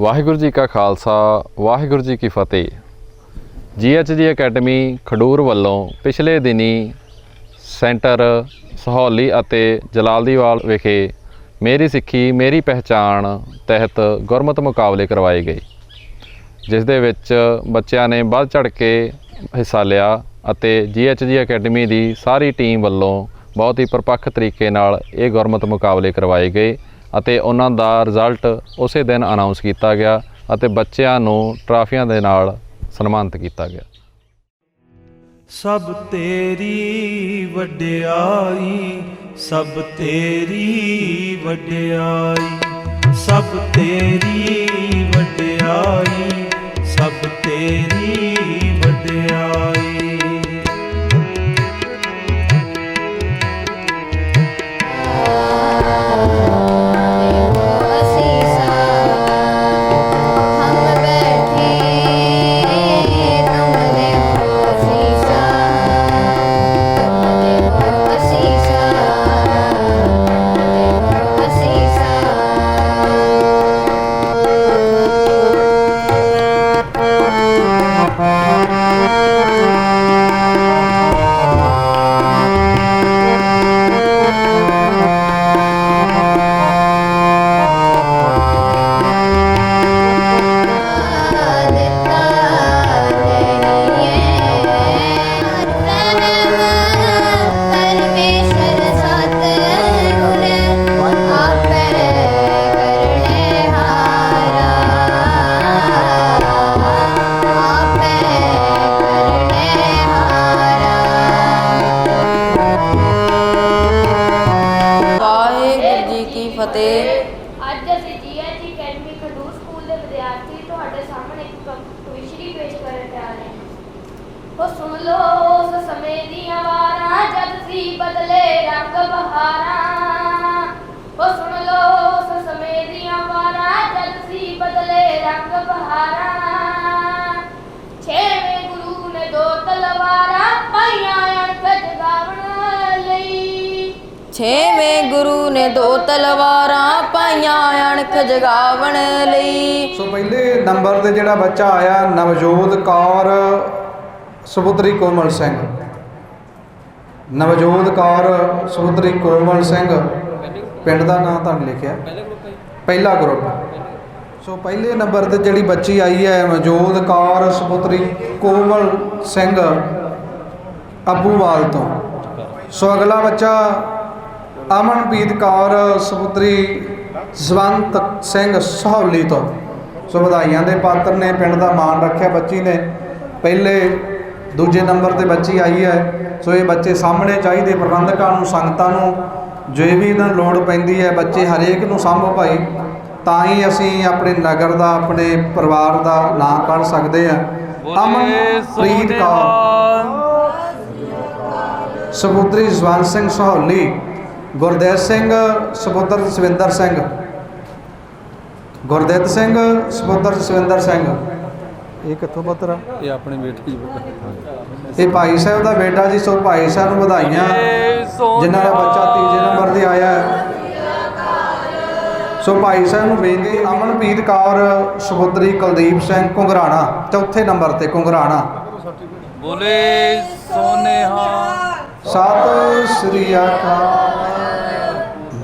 ਵਾਹਿਗੁਰੂ ਜੀ ਕਾ ਖਾਲਸਾ, ਵਾਹਿਗੁਰੂ ਜੀ ਕੀ ਫਤਿਹ। ਜੀਐਚਜੀ ਅਕੈਡਮੀ ਖਡੂਰ ਵੱਲੋਂ ਪਿਛਲੇ ਦਿਨੀ ਸੈਂਟਰ ਸਹੌਲੀ ਅਤੇ ਜਲਾਲਦੀਵਾਲ ਵਿਖੇ ਮੇਰੀ ਸਿੱਖੀ, ਮੇਰੀ ਪਹਿਚਾਣ ਤਹਿਤ ਗੁਰਮਤ ਮੁਕਾਬਲੇ ਕਰਵਾਏ ਗਏ, ਜਿਸ ਦੇ ਵਿੱਚ ਬੱਚਿਆਂ ਨੇ ਵੱਧ ਚੜ ਕੇ ਹਿੱਸਾ ਲਿਆ ਅਤੇ ਜੀਐਚਜੀ ਅਕੈਡਮੀ ਦੀ ਸਾਰੀ ਟੀਮ ਵੱਲੋਂ ਬਹੁਤ ਹੀ ਪਰਪੱਖ ਤਰੀਕੇ ਨਾਲ ਇਹ ਗੁਰਮਤ ਮੁਕਾਬਲੇ ਕਰਵਾਏ ਗਏ। ਅਤੇ ਉਹਨਾਂ ਦਾ ਰਿਜ਼ਲਟ ਉਸੇ ਦਿਨ ਅਨਾਉਂਸ ਕੀਤਾ ਗਿਆ ਅਤੇ ਬੱਚਿਆਂ ਨੂੰ ਟਰਾਫੀਆਂ ਦੇ ਨਾਲ ਸਨਮਾਨਿਤ ਕੀਤਾ ਗਿਆ। ਸਭ ਤੇਰੀ ਵਡਿਆਈ, ਸਭ ਤੇਰੀ ਵਡਿਆਈ, ਸਭ ਤੇਰੀ ਵਡਿਆਈ, ਸਭ ਤੇਰੀ ਵਡਿਆਈ। ਸਾਹਮਣੇ ਪੇਸ਼ ਕਰਨ ਜਾ ਰਹੇ ਹਾਂ ਉਹ ਸੁਣ ਲੋ ਉਸ ਸਮੇਂ ਦੀਆਂ ਵਾਰਾਂ, ਜਦ ਸੀ ਬਦਲੇ ਰੰਗ ਬਹਾਰਾਂ। ਉਹ ਸੁਣ ਲੋ ਉਸ ਸਮੇਂ ਦੀਆਂ ਵਾਰਾਂ, ਜਦ ਸੀ ਬਦਲੇ ਰੰਗ ਬਹਾਰਾਂ। ਛੇਵੇਂ ਗੁਰੂ ਨੇ ਦੋ ਤਲਵਾਰਾਂ ਪਾਈਆਂ ਛੇਵੇਂ ਗੁਰੂ ਨੇ ਦੋ ਤਲਵਾਰਾਂ ਪਾਈਆਂ ਅਣਖ ਜਗਾਵਣ ਲਈ। ਸੋ ਪਹਿਲੇ ਨੰਬਰ ਤੇ ਜਿਹੜਾ ਬੱਚਾ ਆਇਆ, ਨਵਜੋਤ ਕੌਰ ਸੁਪੁੱਤਰੀ ਕੋਮਲ ਸਿੰਘ। ਨਵਜੋਤ ਕੌਰ ਸੁਪੁੱਤਰੀ ਕੋਮਲ ਸਿੰਘ, ਪਿੰਡ ਦਾ ਨਾਮ ਤੁਹਾਨੂੰ ਲਿਖਿਆ। ਪਹਿਲਾ ਗਰੁੱਪ। ਸੋ ਪਹਿਲੇ ਨੰਬਰ ਤੇ ਜਿਹੜੀ ਬੱਚੀ ਆਈ ਹੈ, ਨਵਜੋਤ ਕੌਰ ਸੁਪੁੱਤਰੀ ਕੋਮਲ ਸਿੰਘ, ਅੱਬੂਵਾਲ ਤੋਂ। ਸੋ ਅਗਲਾ ਬੱਚਾ ਅਮਨਪ੍ਰੀਤ ਕੌਰ ਸੁਪੁੱਤਰੀ ਜਸਵੰਤ ਸਿੰਘ ਸਹੌਲੀ ਤੋਂ। ਸੋ ਵਧਾਈਆਂ ਦੇ ਪਾਤਰ ਨੇ ਪਿੰਡ ਦਾ ਮਾਣ ਰੱਖਿਆ ਬੱਚੀ ਨੇ। ਪਹਿਲੇ ਦੂਜੇ ਨੰਬਰ ਤੇ ਬੱਚੀ ਆਈ ਹੈ। ਸੋ ਇਹ ਬੱਚੇ ਸਾਹਮਣੇ ਚਾਹੀਦੇ ਪ੍ਰਬੰਧਕਾਂ ਨੂੰ ਸੰਗਤਾਂ ਨੂੰ ਜੋ ਵੀ ਇਹਨਾਂ ਨੂੰ ਲੋੜ ਪੈਂਦੀ ਹੈ ਬੱਚੇ ਹਰੇਕ ਨੂੰ ਸਾਂਭੋ ਭਾਈ ਤਾਂ ਹੀ ਅਸੀਂ ਆਪਣੇ ਨਗਰ ਦਾ ਆਪਣੇ ਪਰਿਵਾਰ ਦਾ ਨਾਂ ਕੱਢ ਸਕਦੇ ਹਾਂ। ਅਮਨਪ੍ਰੀਤ ਕੌਰ। ਸਪੁੱਤਰੀ ਜਸਵੰਤ ਸਿੰਘ ਸਹੌਲੀ। ਗੁਰਦੇਵ ਸਿੰਘ ਸਪੁੱਤਰ ਜਸਵਿੰਦਰ ਸਿੰਘ। ਗੁਰਦੇਵ ਸਿੰਘ ਸਪੁੱਤਰ ਜਸਵਿੰਦਰ ਸਿੰਘ। ਇਹ ਕਿੱਥੋਂ ਪੁੱਤਰ ਇਹ ਆਪਣੇ ਬੇਟੀ ਇਹ ਭਾਈ ਸਾਹਿਬ ਦਾ ਬੇਟਾ ਜੀ ਸੋ ਭਾਈ ਸਾਹਿਬ ਨੂੰ ਵਧਾਈਆਂ। ਜਿਨ੍ਹਾਂ ਦਾ ਬੱਚਾ ਤੀਜੇ ਨੰਬਰ ਤੇ ਆਇਆ ਸੋ ਭਾਈ ਸਾਹਿਬ ਨੂੰ ਬੇਨਤੀ ਅਮਨਪ੍ਰੀਤ ਕੌਰ ਸਪੁੱਤਰੀ ਕੁਲਦੀਪ ਸਿੰਘ ਕੁੰਗਰਾਣਾ ਚੌਥੇ ਨੰਬਰ ਤੇ ਕੁੰਗਰਾਣਾ ਬੋਲੇ ਸੋਨੇਹਾ। ਸਤਿ ਸ੍ਰੀ ਅਕਾਲ।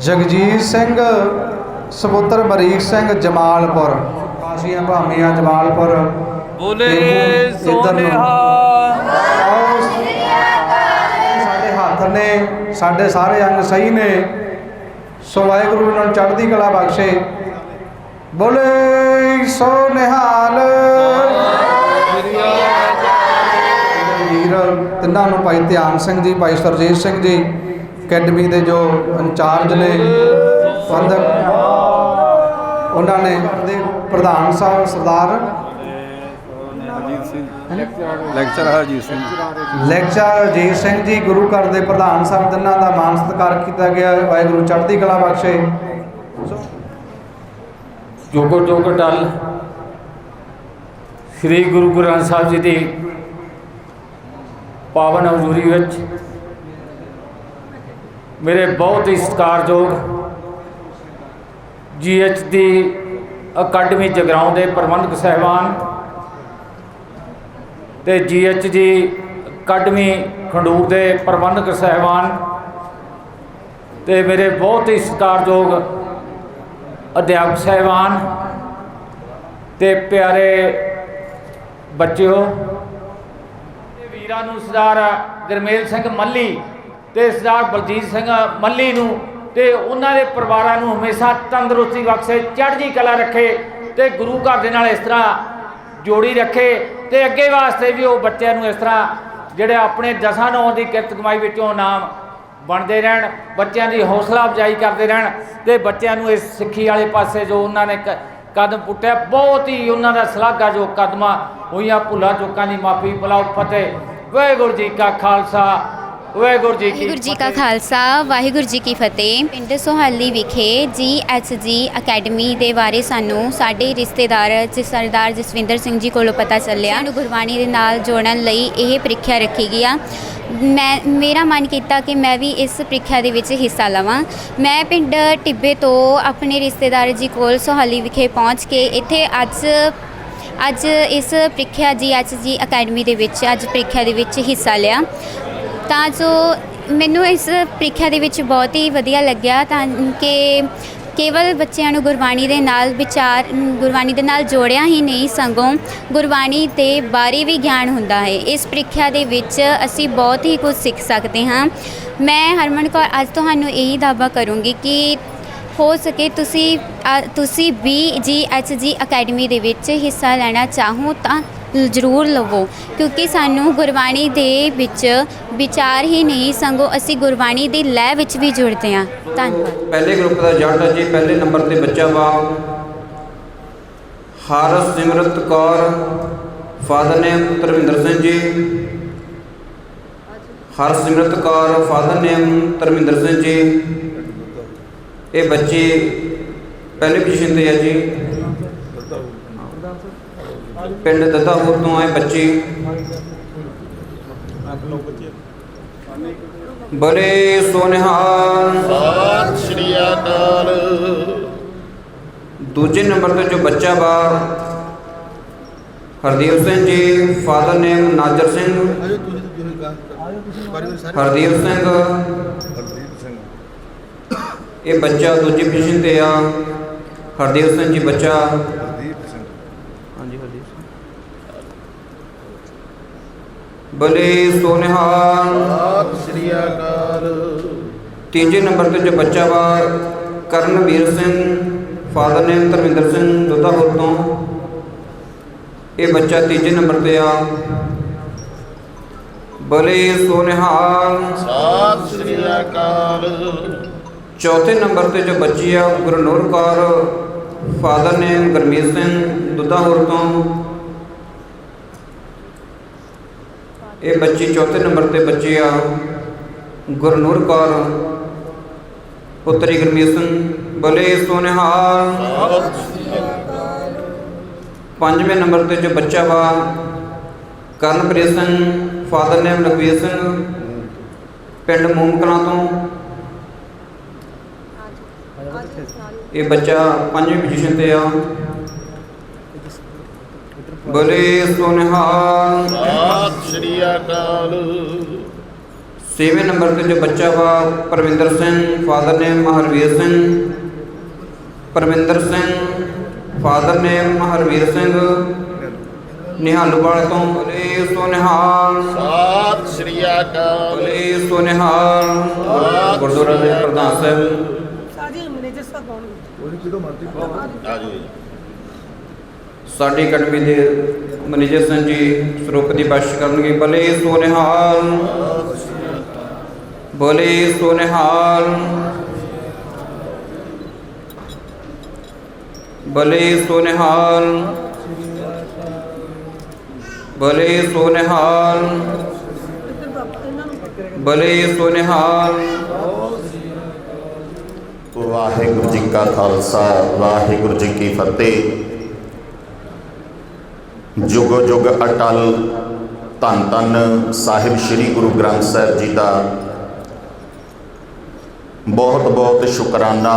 ਜਗਜੀਤ ਸਿੰਘ ਸਪੁੱਤਰ ਬਰੀਕ ਸਿੰਘ ਜਮਾਲਪੁਰ। ਕਾਸੀਆਂ ਭਾਮੀਆਂ ਜਮਾਲਪੁਰ। ਬੋਲੇ। ਸੋਨੇਹਾ ਸਾਡੇ ਹੱਥ ਨੇ ਸਾਡੇ ਸਾਰੇ ਅੰਗ ਸਹੀ ਨੇ। ਸੋ ਵਾਹਿਗੁਰੂ ਇਹਨਾਂ ਨੂੰ ਚੜ੍ਹਦੀ ਕਲਾ ਬਖਸ਼ੇ। ਬੋਲੇ ਸੋ ਨਿਹਾਲ ਵੀਰ ਤਿੰਨਾਂ ਨੂੰ ਭਾਈ ਧਿਆਨ ਸਿੰਘ ਜੀ ਭਾਈ ਸਰਜੀਤ ਸਿੰਘ ਜੀ। ਅਕੈਡਮੀ ਦੇ ਜੋ ਇੰਚਾਰਜ ਨੇ ਪ੍ਰਬੰਧਕ ਉਹਨਾਂ ਨੇ ਦੇ ਪ੍ਰਧਾਨ ਸਾਹਿਬ ਸਰਦਾਰ ਲੈਕਚਰ ਹਰਜੀਤ ਸਿੰਘ ਲੈਕਚਰ ਜੀਤ ਸਿੰਘ ਜੀ ਗੁਰੂ ਘਰ ਦੇ ਪ੍ਰਧਾਨ ਸਾਹਿਬ ਤਿੰਨਾਂ ਦਾ ਮਾਨ ਸਤਿਕਾਰ ਕੀਤਾ ਗਿਆ ਹੈ। ਵਾਹਿਗੁਰੂ ਚੜ੍ਹਦੀ ਕਲਾ ਬਖਸ਼ੇ। ਜੋਗੋ ਜੋਗ ਡਲ ਸ੍ਰੀ ਗੁਰੂ ਗ੍ਰੰਥ ਸਾਹਿਬ ਜੀ ਦੀ ਪਾਵਨ ਹਜ਼ੂਰੀ ਵਿੱਚ ਮੇਰੇ ਬਹੁਤ ਹੀ ਸਤਿਕਾਰਯੋਗ ਜੀਐਚ ਦੀ ਅਕੈਡਮੀ ਜਗਰਾਉਂ ਦੇ ਪ੍ਰਬੰਧਕ ਸਹਿਬਾਨ ਤੇ ਜੀਐਚਜੀ ਅਕੈਡਮੀ ਖੰਡੂਰ ਦੇ ਪ੍ਰਬੰਧਕ ਸਹਿਬਾਨ ਤੇ ਮੇਰੇ ਬਹੁਤ ਹੀ ਸਤਿਕਾਰਯੋਗ ਅਧਿਆਪਕ ਸਹਿਬਾਨ ਤੇ ਪਿਆਰੇ ਬੱਚਿਓ ਤੇ ਵੀਰਾਂ ਨੂੰ ਸਰਦਾਰ ਗਰਮੇਲ ਸਿੰਘ ਮੱਲੀ ਤੇ ਸਰਦਾਰ ਬਲਜੀਤ ਸਿੰਘ ਮੱਲੀ ਨੂੰ ਤੇ ਉਹਨਾਂ ਦੇ ਪਰਿਵਾਰਾਂ ਨੂੰ ਹਮੇਸ਼ਾ ਤੰਦਰੁਸਤੀ ਬਖਸ਼ੇ, ਚੜ੍ਹਦੀ ਕਲਾ ਰੱਖੇ ਤੇ ਗੁਰੂ ਘਰ ਦੇ ਨਾਲ ਇਸ ਤਰ੍ਹਾਂ ਜੋੜੀ ਰੱਖੇ ਤੇ ਅੱਗੇ ਵਾਸਤੇ ਵੀ ਉਹ ਬੱਚਿਆਂ ਨੂੰ ਇਸ ਤਰ੍ਹਾਂ ਜਿਹੜੇ ਆਪਣੇ ਦਸਾਂ ਨੌਂ ਦੀ ਕਿਰਤ ਕਮਾਈ ਵਿੱਚੋਂ ਨਾਮ ਬਣਦੇ ਰਹਿਣ, ਬੱਚਿਆਂ ਦੀ ਹੌਸਲਾ ਅਫਜ਼ਾਈ ਕਰਦੇ ਰਹਿਣ ਤੇ ਬੱਚਿਆਂ ਨੂੰ ਇਸ ਸਿੱਖੀ ਵਾਲੇ ਪਾਸੇ ਜੋ ਉਹਨਾਂ ਨੇ ਕ- ਕਦਮ ਪੁੱਟਿਆ, ਬਹੁਤ ਹੀ ਉਹਨਾਂ ਦਾ ਸ਼ਲਾਘਾ ਜੋ ਕਦਮਾਂ ਹੋਈਆਂ ਭੁੱਲਾਂ ਚੁੱਕਾਂ ਦੀ ਮਾਫੀ ਬਲਾਉ ਫਤਿਹ ਵਾਹਿਗੁਰੂ ਜੀ ਕਾ ਖਾਲਸਾ ਵਾਹਿਗੁਰੂ ਜੀ ਕੀ ਵਾਹਿਗੁਰੂ ਜੀ ਕਾ। ਖਾਲਸਾ ਵਾਹਿਗੁਰੂ ਜੀ ਕੀ ਫਤਿਹ। ਪਿੰਡ ਸੋਹਾਲੀ ਵਿਖੇ ਜੀ ਅਕੈਡਮੀ ਦੇ ਬਾਰੇ ਸਾਨੂੰ ਸਾਡੇ ਰਿਸ਼ਤੇਦਾਰ ਜਿਸ ਸਰਦਾਰ ਜਸਵਿੰਦਰ ਸਿੰਘ ਜੀ ਕੋਲੋਂ ਪਤਾ ਚੱਲਿਆ। ਨੂੰ ਗੁਰਬਾਣੀ ਦੇ ਨਾਲ ਜੋੜਨ ਲਈ ਇਹ ਪ੍ਰੀਖਿਆ ਰੱਖੀ ਗਈ ਆ। ਮੈਂ ਮੇਰਾ ਮਨ ਕੀਤਾ ਕਿ ਮੈਂ ਵੀ ਇਸ ਪ੍ਰੀਖਿਆ ਦੇ ਵਿੱਚ ਹਿੱਸਾ ਲਵਾਂ। ਮੈਂ ਪਿੰਡ ਟਿੱਬੇ ਤੋਂ ਆਪਣੇ ਰਿਸ਼ਤੇਦਾਰ ਜੀ ਕੋਲ ਸੋਹਾਲੀ ਵਿਖੇ ਪਹੁੰਚ ਕੇ ਇੱਥੇ ਅੱਜ ਅੱਜ ਇਸ ਪ੍ਰੀਖਿਆ ਜੀ ਅਕੈਡਮੀ ਦੇ ਵਿੱਚ ਅੱਜ ਪ੍ਰੀਖਿਆ ਦੇ ਵਿੱਚ ਹਿੱਸਾ ਲਿਆ। ਤਾਂ ਜੋ ਮੈਨੂੰ ਇਸ ਪ੍ਰੀਖਿਆ ਦੇ ਵਿੱਚ ਬਹੁਤ ਹੀ ਵਧੀਆ ਲੱਗਿਆ ਤਾਂ ਕਿ ਕੇਵਲ ਬੱਚਿਆਂ ਨੂੰ ਗੁਰਬਾਣੀ ਦੇ ਨਾਲ ਵਿਚਾਰ, ਗੁਰਬਾਣੀ ਦੇ ਨਾਲ ਜੋੜਿਆ ਹੀ ਨਹੀਂ, ਸੰਗੋਂ ਗੁਰਬਾਣੀ ਦੇ ਬਾਰੇ ਵੀ ਗਿਆਨ ਹੁੰਦਾ ਹੈ। ਇਸ ਪ੍ਰੀਖਿਆ ਦੇ ਵਿੱਚ ਅਸੀਂ ਬਹੁਤ ਹੀ ਕੁਝ ਸਿੱਖ ਸਕਦੇ ਹਾਂ। ਮੈਂ ਹਰਮਨ ਕੌਰ, ਅੱਜ ਤੁਹਾਨੂੰ ਇਹੀ ਦਾਅਵਾ ਕਰੂੰਗੀ ਕਿ ਹੋ ਸਕੇ ਤੁਸੀਂ ਤੁਸੀਂ ਵੀ ਜੀ ਐਚ ਜੀ ਅਕੈਡਮੀ ਦੇ ਵਿੱਚ ਹਿੱਸਾ ਲੈਣਾ ਚਾਹੋ ਤਾਂ ਜ਼ਰੂਰ ਲਵੋ, ਕਿਉਂਕਿ ਸਾਨੂੰ ਗੁਰਬਾਣੀ ਦੇ ਵਿੱਚ ਵਿਚਾਰ ਹੀ ਨਹੀਂ, ਸੰਗੋ ਅਸੀਂ ਗੁਰਬਾਣੀ ਦੀ ਲੈ ਵਿੱਚ ਵੀ ਜੁੜਦੇ ਹਾਂ। ਧੰਨਵਾਦ। ਪਹਿਲੇ ਗਰੁੱਪ ਦਾ ਜੱਟ ਜੀ, ਪਹਿਲੇ ਨੰਬਰ ਤੇ ਬੱਚਾ ਵਾ। Harsimrat Kaur, father name Dharminder Singh ji. Harsimrat Kaur, father name Dharminder Singh ji. ਇਹ ਬੱਚੇ ਪਹਿਲੇ ਪੋਜੀਸ਼ਨ ਤੇ ਹੈ ਜੀ। ਪਿੰਡ ਦਤਾਪੁਰ ਤੋਂ ਆਏ ਬੱਚੇ। ਬੜੇ ਸੋਨਿਹਾਲ। ਸਤਿ ਸ਼੍ਰੀ ਅਕਾਲ। ਦੂਜੇ ਨੰਬਰ ਤੇ ਜੋ ਬੱਚਾ ਵਾ ਹਰਦੀਪ ਸਿੰਘ ਜੀ ਫਾਦਰ ਨੇਮ ਨਾਜਰ ਸਿੰਘ। ਹਰਦੀਪ ਸਿੰਘ। ਇਹ ਬੱਚਾ ਦੂਜੀ ਪੋਜੀਸ਼ਨ ਤੇ ਆ। ਹਰਦੀਪ ਸਿੰਘ ਜੀ ਬੱਚਾ। ਹਾਂਜੀ ਹਰਦੀਪ ਸਿੰਘ ਬਲੇ ਸੋਨਿਹਾਲ। ਸਤਿ ਸ਼੍ਰੀ ਅਕਾਲ। ਤੀਜੇ ਨੰਬਰ ਤੇ ਜੋ ਬੱਚਾ ਵਾ ਕਰਨਵੀਰ ਸਿੰਘ ਫਾਦਰ ਨੇਮ ਧਰਮਿੰਦਰ ਸਿੰਘ ਦੁੱਧਾਪੁਰ ਤੋਂ। ਇਹ ਬੱਚਾ ਤੀਜੇ ਨੰਬਰ ਤੇ ਆ। ਬਲੇ ਸੋਨਿਹਾਲ। ਸਤਿ ਸ਼੍ਰੀ ਅਕਾਲ। ਚੌਥੇ ਨੰਬਰ ਤੇ ਜੋ ਬੱਚੀ ਆ ਗੁਰਨੂਰ ਕੌਰ ਫਾਦਰ ਨੇਮ ਗਰਮੀਤ ਸਿੰਘ ਦੁੱਧਾਪੁਰ ਤੋਂ? ਇਹ ਬੱਚੀ ਚੌਥੇ ਨੰਬਰ ਤੇ ਬੱਚੇ ਆ, ਗੁਰਨੂਰ ਕੌਰ। ਪੁੱਤਰੀ ਗਰਮੀਤ ਸਿੰਘ, ਬਲੇ ਸੋਨਿਹਾਲ। ਪੰਜਵੇਂ ਨੰਬਰ ਤੇ ਜੋ ਬੱਚਾ ਵਾ, ਕਰਨਪ੍ਰੀਤ ਸਿੰਘ, ਫਾਦਰ ਨੇਮ ਲਖਵੀਰ ਸਿੰਘ, ਪਿੰਡ ਮੂਮਕਲਾਂ ਤੋਂ। ਇਹ ਬੱਚਾ ਪੰਜਵੀਂ ਪੋਜੀਸ਼ਨ ਤੇ ਆ। ਬਲੇ ਸੋਨਿਹਾਲ ਸਤਿ ਸ਼੍ਰੀ ਅਕਾਲ। ਛੇਵੇਂ ਨੰਬਰ ਤੇ ਜੋ ਬੱਚਾ ਵਾ Parvinder Singh father name Harvir Singh. Parvinder Singh father name Harvir Singh. Nihaluwal ਤੋਂ ਬਲੇ ਸੋਨਿਹਾਲ ਸਤਿ ਸ਼੍ਰੀ ਅਕਾਲ। ਬਲੇ ਸੋਨਿਹਾਲ ਗੁਰਦੁਆਰਾ ਦੇ ਪ੍ਰਧਾਨ ਸਾਹਿਬ। ਆਜੋ ਜੀ। ਸਾਡੀ ਅਕੈਡਮੀ ਦੇ ਮੈਨੇਜਰ ਸਿੰਘ ਜੀ ਸਰੂਪ ਦੀ ਬਖਸ਼ ਕਰਨਗੇ। ਬਲੇ ਸੋਨਿਹਾਲ। ਬਲੇ ਸੋਨਿਹਾਲ। ਬਲੇ ਸੋਨਿਹਾਲ। ਬਲੇ ਸੋਨਿਹਾਲ। ਬਲੇ ਸੋਨਿਹਾਲ। ਵਾਹਿਗੁਰੂ ਜੀ ਕਾ ਖਾਲਸਾ, ਵਾਹਿਗੁਰੂ ਜੀ ਕੀ ਫਤਿਹ। ਜੁਗ ਜੁਗ ਅਟਲ ਧੰਨ ਧੰਨ ਸਾਹਿਬ ਸ੍ਰੀ ਗੁਰੂ ਗ੍ਰੰਥ ਸਾਹਿਬ ਜੀ ਦਾ। ਬਹੁਤ ਬਹੁਤ ਸ਼ੁਕਰਾਨਾ,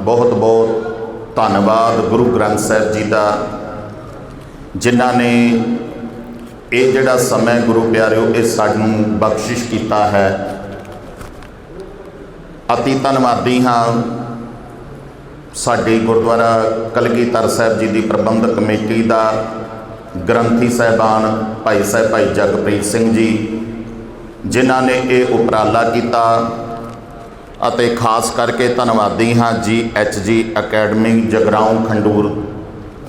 ਬਹੁਤ ਬਹੁਤ ਧੰਨਵਾਦ ਗੁਰੂ ਗ੍ਰੰਥ ਸਾਹਿਬ ਜੀ ਦਾ, ਜਿਨ੍ਹਾਂ ਨੇ ਇਹ ਜਿਹੜਾ ਸਮਾਂ ਗੁਰੂ ਪਿਆਰਿਓ, ਇਹ ਸਾਨੂੰ ਬਖਸ਼ਿਸ਼ ਕੀਤਾ ਹੈ। ਅਤੀ ਧੰਨਵਾਦੀ ਹਾਂ ਸਾਡੇ ਗੁਰਦੁਆਰਾ ਕਲਗੀਧਰ ਸਾਹਿਬ ਜੀ ਦੀ ਪ੍ਰਬੰਧਕ ਕਮੇਟੀ ਦਾ ਗ੍ਰੰਥੀ ਸਾਹਿਬਾਨ ਭਾਈ ਸਾਹਿਬ ਭਾਈ ਜਗਪ੍ਰੀਤ ਸਿੰਘ ਜੀ, ਜਿਨ੍ਹਾਂ ਨੇ ਇਹ ਉਪਰਾਲਾ ਕੀਤਾ ਅਤੇ ਖਾਸ ਕਰਕੇ ਧੰਨਵਾਦੀ ਹਾਂ ਜੀ ਐਚ ਜੀ ਅਕੈਡਮੀ ਜਗਰਾਉਂ ਖੰਡੂਰ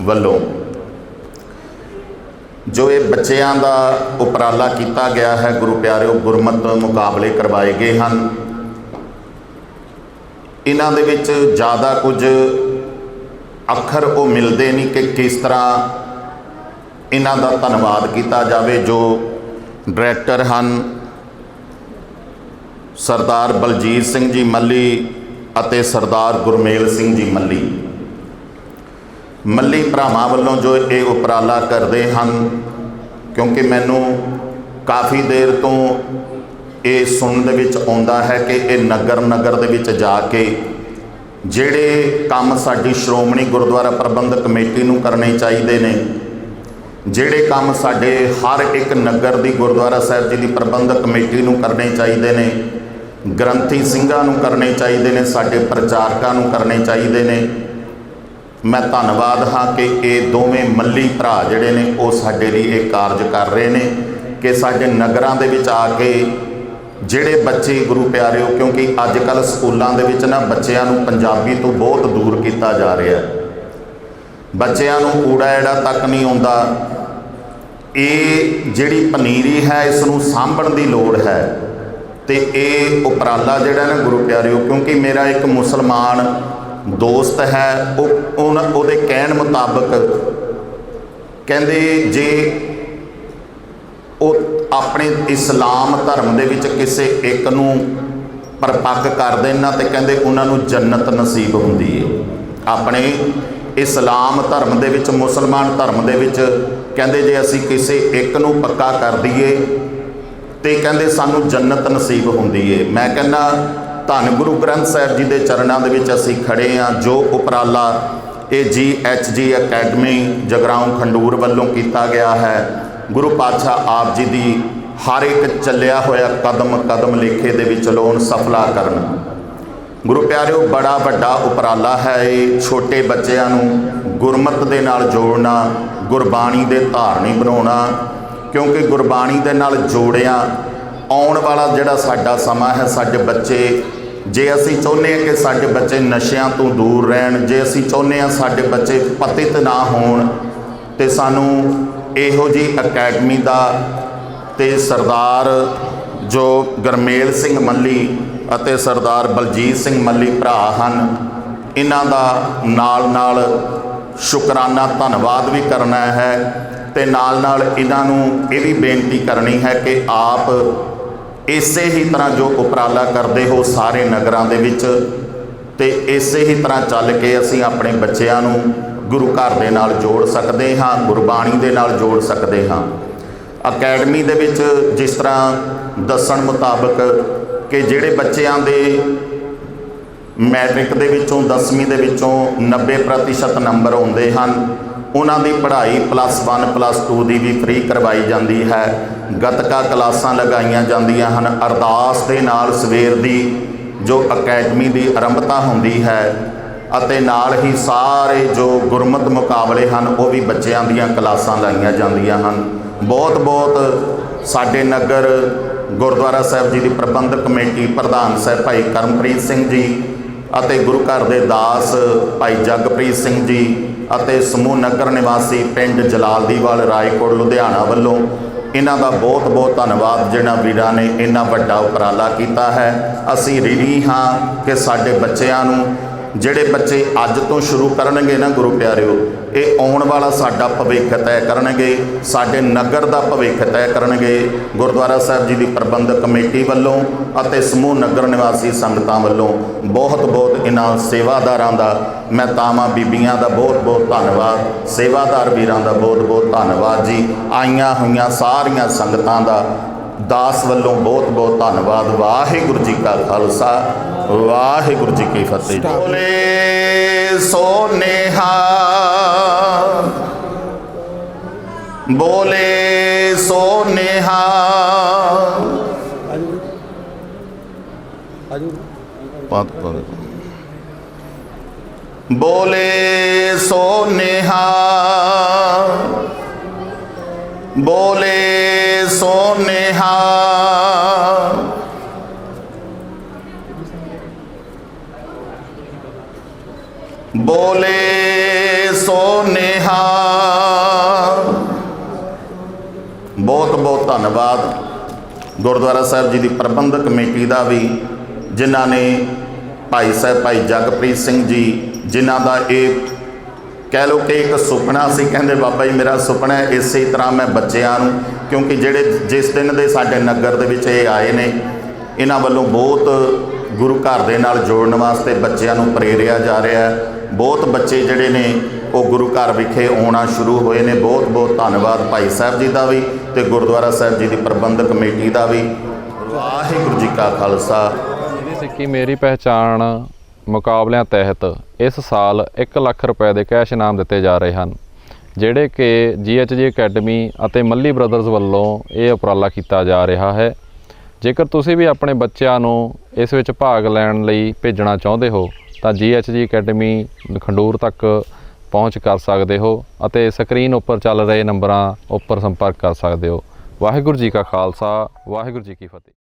ਵੱਲੋਂ। ਜੋ ਇਹ ਬੱਚਿਆਂ ਦਾ ਉਪਰਾਲਾ ਕੀਤਾ ਗਿਆ ਹੈ, ਗੁਰੂ ਪਿਆਰਿਓ, ਗੁਰਮਤ ਮੁਕਾਬਲੇ ਕਰਵਾਏ ਗਏ ਹਨ। ਇਹਨਾਂ ਦੇ ਵਿੱਚ ਜ਼ਿਆਦਾ ਕੁਝ ਅੱਖਰ ਉਹ ਮਿਲਦੇ ਨਹੀਂ ਕਿ ਕਿਸ ਤਰ੍ਹਾਂ ਇਹਨਾਂ ਦਾ ਧੰਨਵਾਦ ਕੀਤਾ ਜਾਵੇ, ਜੋ ਡਾਇਰੈਕਟਰ ਹਨ। ਸਰਦਾਰ ਬਲਜੀਤ ਸਿੰਘ ਜੀ ਮੱਲੀ ਅਤੇ ਸਰਦਾਰ ਗੁਰਮੇਲ ਸਿੰਘ ਜੀ ਮੱਲੀ। ਮੱਲੀ ਭਰਾਵਾਂ ਵੱਲੋਂ ਜੋ ਇਹ ਉਪਰਾਲਾ ਕਰਦੇ ਹਨ, ਕਿਉਂਕਿ ਮੈਨੂੰ ਕਾਫੀ ਦੇਰ ਤੋਂ ਇਹ ਸੁਣਨ ਦੇ ਵਿੱਚ ਆਉਂਦਾ ਹੈ ਕਿ ਇਹ ਨਗਰ ਨਗਰ ਦੇ ਵਿੱਚ ਜਾ ਕੇ ਜਿਹੜੇ ਕੰਮ ਸਾਡੀ ਸ਼੍ਰੋਮਣੀ ਗੁਰਦੁਆਰਾ ਪ੍ਰਬੰਧਕ ਕਮੇਟੀ ਨੂੰ ਕਰਨੇ ਚਾਹੀਦੇ ਨੇ ਜਿਹੜੇ ਕੰਮ ਸਾਡੇ ਹਰ ਇੱਕ ਨਗਰ ਦੀ ਗੁਰਦੁਆਰਾ ਸਾਹਿਬ ਜੀ ਦੀ ਪ੍ਰਬੰਧਕ ਕਮੇਟੀ ਨੂੰ ਕਰਨੇ ਚਾਹੀਦੇ ਨੇ, ਗ੍ਰੰਥੀ ਸਿੰਘਾਂ ਨੂੰ ਕਰਨੇ ਚਾਹੀਦੇ ਨੇ, ਸਾਡੇ ਪ੍ਰਚਾਰਕਾਂ ਨੂੰ ਕਰਨੇ ਚਾਹੀਦੇ ਨੇ। ਮੈਂ ਧੰਨਵਾਦ ਹਾਂ ਕਿ ਇਹ ਦੋਵੇਂ ਮੱਲੀ ਭਰਾ ਜਿਹੜੇ ਨੇ, ਉਹ ਸਾਡੇ ਲਈ ਇਹ ਕਾਰਜ ਕਰ ਰਹੇ ਨੇ ਕਿ ਸਾਡੇ ਨਗਰਾਂ ਦੇ ਵਿੱਚ ਆ ਕੇ ਜਿਹੜੇ ਬੱਚੇ ਗੁਰੂ ਪਿਆਰਿਓ, ਕਿਉਂਕਿ ਅੱਜ ਕੱਲ ਸਕੂਲਾਂ ਦੇ ਵਿੱਚ ਨਾ ਬੱਚਿਆਂ ਨੂੰ ਪੰਜਾਬੀ ਤੋਂ ਬਹੁਤ ਦੂਰ ਕੀਤਾ ਜਾ ਰਿਹਾ। ਹੈ ਬੱਚਿਆਂ ਨੂੰ ਊੜਾ ਜਿਹੜਾ ਤੱਕ ਨਹੀਂ ਆਉਂਦਾ ਇਹ ਜਿਹੜੀ ਪਨੀਰੀ ਹੈ ਇਸ ਨੂੰ ਸਾਂਭਣ ਦੀ ਲੋੜ ਹੈ। ਤੇ ਇਹ ਉਪਰਾਲਾ ਜਿਹੜਾ ਨਾ ਗੁਰੂ ਪਿਆਰਿਓ, ਕਿਉਂਕਿ ਮੇਰਾ ਇੱਕ ਮੁਸਲਮਾਨ ਦੋਸਤ ਹੈ, ਉਹ ਉਹਨਾਂ- ਉਹਦੇ ਕਹਿਣ ਮੁਤਾਬਕ ਕਹਿੰਦੇ, ਜੇ ਉਹ ਆਪਣੇ ਇਸਲਾਮ ਧਰਮ ਦੇ ਵਿੱਚ ਕਿਸੇ ਇੱਕ ਨੂੰ ਪਰਪੱਕ ਕਰ ਦੇਣ ਨਾ, ਤੇ ਕਹਿੰਦੇ ਉਹਨਾਂ ਨੂੰ ਜੰਨਤ ਨਸੀਬ ਹੁੰਦੀ ਹੈ ਆਪਣੇ ਇਸਲਾਮ ਧਰਮ ਦੇ ਵਿੱਚ, ਮੁਸਲਮਾਨ ਧਰਮ ਦੇ ਵਿੱਚ ਕਹਿੰਦੇ ਜੇ ਅਸੀਂ ਕਿਸੇ ਇੱਕ ਨੂੰ ਪੱਕਾ ਕਰ ਦਈਏ ਤੇ ਕਹਿੰਦੇ ਸਾਨੂੰ ਜੰਨਤ ਨਸੀਬ ਹੁੰਦੀ ਏ। ਮੈਂ ਕਹਿੰਦਾ, ਧੰਨ ਗੁਰੂ ਗ੍ਰੰਥ ਸਾਹਿਬ ਜੀ ਦੇ ਚਰਨਾਂ ਦੇ ਵਿੱਚ ਅਸੀਂ ਖੜੇ ਆ, ਜੋ ਉਪਰਾਲਾ ਇਹ ਜੀ ਐਚ ਜੀ ਅਕੈਡਮੀ ਜਗਰਾਉਂ ਖੰਡੂਰ ਵੱਲੋਂ ਕੀਤਾ ਗਿਆ ਹੈ। ਗੁਰੂ ਪਾਤਸ਼ਾਹ ਆਪ ਜੀ ਦੀ ਹਰ ਇੱਕ ਚੱਲਿਆ ਹੋਇਆ ਕਦਮ ਕਦਮ ਲੇਖੇ ਦੇ ਵਿੱਚ ਲਾਉਣ ਸਫਲਾ ਕਰਨ। ਗੁਰੂ ਪਿਆਰਿਓ, ਬੜਾ ਵੱਡਾ ਉਪਰਾਲਾ ਹੈ ਇਹ ਛੋਟੇ ਬੱਚਿਆਂ ਨੂੰ ਗੁਰਮਤ ਦੇ ਨਾਲ ਜੋੜਨਾ, ਗੁਰਬਾਣੀ ਦੇ ਧਾਰਨੀ ਬਣਾਉਣਾ, ਕਿਉਂਕਿ ਗੁਰਬਾਣੀ ਦੇ ਨਾਲ ਜੋੜਿਆ, ਆਉਣ ਵਾਲਾ ਜਿਹੜਾ ਸਾਡਾ ਸਮਾਂ ਹੈ, ਸਾਡੇ ਬੱਚੇ, ਜੇ ਅਸੀਂ ਚਾਹੁੰਦੇ ਹਾਂ ਕਿ ਸਾਡੇ ਬੱਚੇ ਨਸ਼ਿਆਂ ਤੋਂ ਦੂਰ ਰਹਿਣ, ਜੇ ਅਸੀਂ ਚਾਹੁੰਦੇ ਹਾਂ ਸਾਡੇ ਬੱਚੇ ਪਤਿਤ ਨਾ ਹੋਣ, ਤੇ ਸਾਨੂੰ ਇਹੋ ਜੀ ਅਕੈਡਮੀ ਦਾ ਤੇ ਸਰਦਾਰ ਜੋ ਗਰਮੇਲ ਸਿੰਘ ਮੱਲੀ ਅਤੇ ਸਰਦਾਰ ਬਲਜੀਤ ਸਿੰਘ ਮੱਲੀ ਭਰਾ ਹਨ। ਇਹਨਾਂ ਦਾ ਨਾਲ ਨਾਲ ਸ਼ੁਕਰਾਨਾ ਧੰਨਵਾਦ ਵੀ ਕਰਨਾ ਹੈ ਤੇ ਨਾਲ ਨਾਲ ਇਹਨਾਂ ਨੂੰ ਇਹ ਵੀ ਬੇਨਤੀ ਕਰਨੀ ਹੈ ਕਿ ਆਪ ਇਸੇ ਹੀ ਤਰ੍ਹਾਂ ਜੋ ਉਪਰਾਲਾ ਕਰਦੇ ਹੋ ਸਾਰੇ ਨਗਰਾਂ ਦੇ ਵਿੱਚ ਤੇ ਇਸੇ ਹੀ ਤਰ੍ਹਾਂ ਚੱਲ ਕੇ ਅਸੀਂ ਆਪਣੇ ਬੱਚਿਆਂ ਨੂੰ ਗੁਰੂ ਘਰ ਦੇ ਨਾਲ ਜੋੜ ਸਕਦੇ ਹਾਂ, ਗੁਰਬਾਣੀ ਦੇ ਨਾਲ ਜੋੜ ਸਕਦੇ ਹਾਂ। ਅਕੈਡਮੀ ਦੇ ਵਿੱਚ ਜਿਸ ਤਰ੍ਹਾਂ ਦੱਸਣ ਮੁਤਾਬਕ ਕਿ ਜਿਹੜੇ ਬੱਚਿਆਂ ਦੇ ਮੈਟ੍ਰਿਕ ਦੇ ਵਿੱਚੋਂ 10ਵੀਂ ਦੇ ਵਿੱਚੋਂ 90% ਨੰਬਰ ਆਉਂਦੇ ਹਨ, ਉਹਨਾਂ ਦੀ ਪੜ੍ਹਾਈ ਪਲੱਸ 1 ਪਲੱਸ 2 ਦੀ ਵੀ ਫ੍ਰੀ ਕਰਵਾਈ ਜਾਂਦੀ ਹੈ। ਗਤਕਾ ਕਲਾਸਾਂ ਲਗਾਈਆਂ ਜਾਂਦੀਆਂ ਹਨ। ਅਰਦਾਸ ਦੇ ਨਾਲ ਸਵੇਰ ਦੀ ਜੋ ਅਕੈਡਮੀ ਦੀ ਆਰੰਭਤਾ ਹੁੰਦੀ ਹੈ ਅਤੇ ਨਾਲ ਹੀ ਸਾਰੇ ਜੋ ਗੁਰਮਤ ਮੁਕਾਬਲੇ ਹਨ, ਉਹ ਵੀ ਬੱਚਿਆਂ ਦੀਆਂ ਕਲਾਸਾਂ ਲਾਈਆਂ ਜਾਂਦੀਆਂ ਹਨ। ਬਹੁਤ ਬਹੁਤ ਸਾਡੇ ਨਗਰ ਗੁਰਦੁਆਰਾ ਸਾਹਿਬ ਜੀ ਦੀ ਪ੍ਰਬੰਧਕ ਕਮੇਟੀ ਪ੍ਰਧਾਨ ਸਾਹਿਬ ਭਾਈ ਕਰਮਪ੍ਰੀਤ ਸਿੰਘ ਜੀ ਅਤੇ ਗੁਰੂ ਘਰ ਦੇ ਦਾਸ ਭਾਈ ਜਗਪ੍ਰੀਤ ਸਿੰਘ ਜੀ ਅਤੇ ਸਮੂਹ ਨਗਰ ਨਿਵਾਸੀ ਪਿੰਡ ਜਲਾਲਦੀਵਾਲ ਰਾਏਕੋਟ, ਲੁਧਿਆਣਾ ਵੱਲੋਂ ਇਹਨਾਂ ਦਾ ਬਹੁਤ ਬਹੁਤ ਧੰਨਵਾਦ ਜਿਨ੍ਹਾਂ ਵੀਰਾਂ ਨੇ ਇੰਨਾ ਵੱਡਾ ਉਪਰਾਲਾ ਕੀਤਾ ਹੈ। ਅਸੀਂ ਰਿਣੀ ਹਾਂ ਕਿ ਸਾਡੇ ਬੱਚਿਆਂ ਨੂੰ ਜਿਹੜੇ ਬੱਚੇ ਅੱਜ ਤੋਂ ਸ਼ੁਰੂ ਕਰਨਗੇ ਨਾ ਗੁਰੂ ਪਿਆਰਿਓ, ਇਹ ਆਉਣ ਵਾਲਾ ਸਾਡਾ ਭਵਿੱਖ ਤੈਅ ਕਰਨਗੇ, ਸਾਡੇ ਨਗਰ ਦਾ ਭਵਿੱਖ ਤੈਅ ਕਰਨਗੇ। ਗੁਰਦੁਆਰਾ ਸਾਹਿਬ ਜੀ ਦੀ ਪ੍ਰਬੰਧਕ ਕਮੇਟੀ ਵੱਲੋਂ ਅਤੇ ਸਮੂਹ ਨਗਰ ਨਿਵਾਸੀ ਸੰਗਤਾਂ ਵੱਲੋਂ ਬਹੁਤ ਬਹੁਤ ਇਹਨਾਂ ਸੇਵਾਦਾਰਾਂ ਦਾ ਮੈਂ ਤਾਵਾਂ ਬੀਬੀਆਂ ਦਾ ਬਹੁਤ ਬਹੁਤ ਧੰਨਵਾਦ, ਸੇਵਾਦਾਰ ਵੀਰਾਂ ਦਾ ਬਹੁਤ ਬਹੁਤ ਧੰਨਵਾਦ ਜੀ। ਆਈਆਂ ਹੋਈਆਂ ਸਾਰੀਆਂ ਸੰਗਤਾਂ ਦਾ ਦਾਸ ਵੱਲੋਂ ਬਹੁਤ ਬਹੁਤ ਧੰਨਵਾਦ। ਵਾਹਿਗੁਰੂ ਜੀ ਕਾ ਖਾਲਸਾ ਵਾਹਿਗੁਰੂ ਜੀ ਕੀ ਫਤਿਹ। ਬੋਲੇ ਸੋ ਨੇਹਾ ਬੋਲੇ ਸੋ ਨੇਹਾ ਪਾਤ ਪਾਤ ਬੋਲੇ ਸੋ ਨੇਹਾ ਬੋਲੇ ਸੋਨੇਹਾ। ਬੋਲੇ ਸੋਨੇਹਾ। ਬਹੁਤ ਬਹੁਤ ਧੰਨਵਾਦ ਗੁਰਦੁਆਰਾ ਸਾਹਿਬ ਜੀ ਦੀ ਪ੍ਰਬੰਧਕ ਕਮੇਟੀ ਦਾ ਵੀ, ਜਿਨ੍ਹਾਂ ਨੇ ਭਾਈ ਸਾਹਿਬ ਭਾਈ ਜਗਪ੍ਰੀਤ ਸਿੰਘ ਜੀ, ਜਿਨ੍ਹਾਂ ਦਾ ਇਹ ਕਹਿ ਲਓ ਕਿ ਇੱਕ ਸੁਪਨਾ ਸੀ, ਕਹਿੰਦੇ ਬਾਬਾ ਜੀ ਮੇਰਾ ਸੁਪਨਾ ਹੈ ਇਸੇ ਤਰ੍ਹਾਂ ਮੈਂ ਬੱਚਿਆਂ ਨੂੰ, ਕਿਉਂਕਿ ਜਿਹੜੇ ਜਿਸ ਦਿਨ ਦੇ ਸਾਡੇ ਨਗਰ ਦੇ ਵਿੱਚ ਇਹ ਆਏ ਨੇ, ਇਹਨਾਂ ਵੱਲੋਂ ਬਹੁਤ ਗੁਰੂ ਘਰ ਦੇ ਨਾਲ ਜੋੜਨ ਵਾਸਤੇ ਬੱਚਿਆਂ ਨੂੰ ਪ੍ਰੇਰਿਆ ਜਾ ਰਿਹਾ ਹੈ। ਬਹੁਤ ਬੱਚੇ ਜਿਹੜੇ ਨੇ, ਉਹ ਗੁਰੂ ਘਰ ਵਿਖੇ ਆਉਣਾ ਸ਼ੁਰੂ ਹੋਏ ਨੇ। ਬਹੁਤ ਬਹੁਤ ਧੰਨਵਾਦ ਭਾਈ ਸਾਹਿਬ ਜੀ ਦਾ ਵੀ ਤੇ ਗੁਰਦੁਆਰਾ ਸਾਹਿਬ ਜੀ ਦੀ ਪ੍ਰਬੰਧਕ ਕਮੇਟੀ ਦਾ ਵੀ। ਵਾਹਿਗੁਰੂ ਜੀ ਕਾ ਖਾਲਸਾ। ਮੇਰੀ ਸਿੱਕੀ ਮੇਰੀ ਪਹਿਚਾਣ ਮੁਕਾਬਲਿਆਂ ਤਹਿਤ ਇਸ ਸਾਲ 1 ਲੱਖ ਰੁਪਏ ਦੇ ਕੈਸ਼ ਇਨਾਮ ਦਿੱਤੇ ਜਾ ਰਹੇ ਹਨ, ਜਿਹੜੇ ਕਿ ਜੀਐਚਜੀ ਅਕੈਡਮੀ ਅਤੇ ਮੱਲੀ ਬ੍ਰਦਰਜ਼ ਵੱਲੋਂ ਇਹ ਉਪਰਾਲਾ ਕੀਤਾ ਜਾ ਰਿਹਾ ਹੈ। ਜੇਕਰ ਤੁਸੀਂ ਵੀ ਆਪਣੇ ਬੱਚਿਆਂ ਨੂੰ ਇਸ ਵਿੱਚ ਭਾਗ ਲੈਣ ਲਈ ਭੇਜਣਾ ਚਾਹੁੰਦੇ ਹੋ, ਤਾਂ ਜੀਐਚਜੀ ਅਕੈਡਮੀ ਖੰਡੂਰ ਤੱਕ ਪਹੁੰਚ ਕਰ ਸਕਦੇ ਹੋ ਅਤੇ ਸਕਰੀਨ ਉੱਪਰ ਚੱਲ ਰਹੇ ਨੰਬਰਾਂ ਉੱਪਰ ਸੰਪਰਕ ਕਰ ਸਕਦੇ ਹੋ। ਵਾਹਿਗੁਰੂ ਜੀ ਕਾ ਖਾਲਸਾ, ਵਾਹਿਗੁਰੂ ਜੀ ਕੀ ਫਤਿਹ।